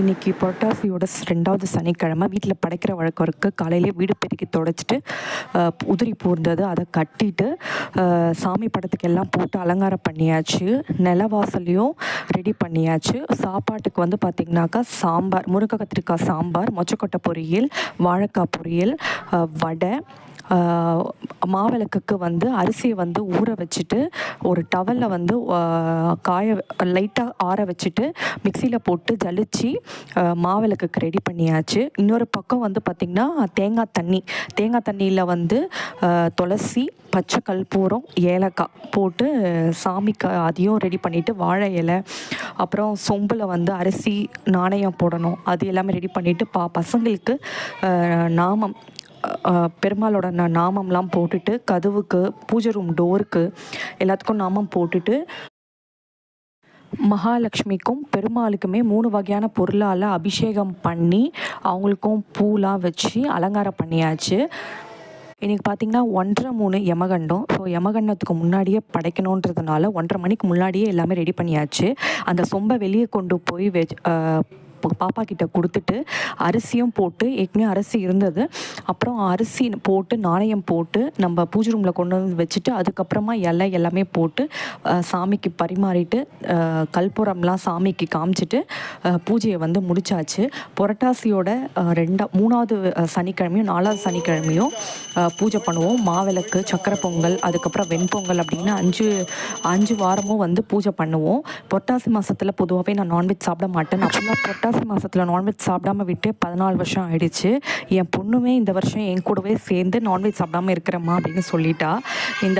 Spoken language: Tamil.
இன்னைக்கு புரட்டாசியோட ரெண்டாவது சனிக்கிழமை வீட்டில் படைக்கிற வழக்கம் இருக்குது காலையிலே வீடு பெருக்கி தொடச்சிட்டு உதிரி பூர்ந்தது. அதை கட்டிட்டு சாமி படத்துக்கு எல்லாம் போட்டு அலங்காரம் பண்ணியாச்சு. நிலவாசலையும் ரெடி பண்ணியாச்சு. சாப்பாட்டுக்கு வந்து பார்த்திங்கனாக்கா சாம்பார் முருங்கை கத்திரிக்காய் சாம்பார் மொச்சக்கொட்டை பொரியல் வாழைக்காய் பொரியல் வடை மாவிளக்குக்கு வந்து அரிசியை வந்து ஊற வச்சுட்டு ஒரு டவலில் வந்து காய லைட்டாக ஆற வச்சுட்டு மிக்சியில் போட்டு ஜலிச்சு மாவிளக்குக்கு ரெடி பண்ணியாச்சு. இன்னொரு பக்கம் வந்து பார்த்திங்கன்னா தேங்காய் தண்ணி. தேங்காய் தண்ணியில் வந்து துளசி பச்சை கற்பூரம் ஏலக்காய் போட்டு சாமிக்கு அதையும் ரெடி பண்ணிவிட்டு வாழை இலை அப்புறம் சொம்பில் வந்து அரிசி நாணயம் போடணும். அது எல்லாமே ரெடி பண்ணிவிட்டு பா பசங்களுக்கு நாமம் பெருமாளோட நான் நாமம்லாம் போட்டுட்டு கதவுக்கு பூஜை ரூம் டோருக்கு எல்லாத்துக்கும் நாமம் போட்டுட்டு மகாலட்சுமிக்கும் பெருமாளுக்குமே மூணு வகையான பொருளால் அபிஷேகம் பண்ணி அவங்களுக்கும் பூலாம் வச்சு அலங்காரம் பண்ணியாச்சு. இன்றைக்கி பார்த்தீங்கன்னா ஒன்றரை மூணு யமகண்டம். ஸோ யமகண்டத்துக்கு முன்னாடியே படைக்கணுன்றதுனால ஒன்றரை மணிக்கு முன்னாடியே எல்லாமே ரெடி பண்ணியாச்சு. அந்த சொம்பை வெளியே கொண்டு போய் வெ பாப்பா கிட்ட கொடுத்துட்டு அரிசியும் போட்டு ஏற்கனவே அரிசி இருந்தது. அப்புறம் அரிசி போட்டு நாணயம் போட்டு நம்ம பூஜை ரூமில் கொண்டு வந்து வச்சுட்டு அதுக்கப்புறமா இலை எல்லாமே போட்டு சாமிக்கு பரிமாறிட்டு கல்புரம்லாம் சாமிக்கு காமிச்சிட்டு பூஜையை வந்து முடிச்சாச்சு. புரட்டாசியோட ரெண்டா மூணாவது சனிக்கிழமையும் நாலாவது சனிக்கிழமையும் பூஜை பண்ணுவோம். மாவிளக்கு சக்கரை பொங்கல் அதுக்கப்புறம் வெண்பொங்கல் அப்படின்னு அஞ்சு அஞ்சு வாரமும் வந்து பூஜை பண்ணுவோம். புரட்டாசி மாதத்தில் பொதுவாகவே நான் நான்வெஜ் சாப்பிட மாட்டேன். அப்படிலாம் புரட்டாசி மாதத்தில் நான்வெஜ் சாப்பிடாம விட்டு பதினாலு வருஷம் ஆயிடுச்சு. என் பொண்ணுமே இந்த வருஷம் என் கூடவே சேர்ந்து நான்வெஜ் சாப்பிடாம இருக்கிறம்மா அப்படின்னு சொல்லிட்டா. இந்த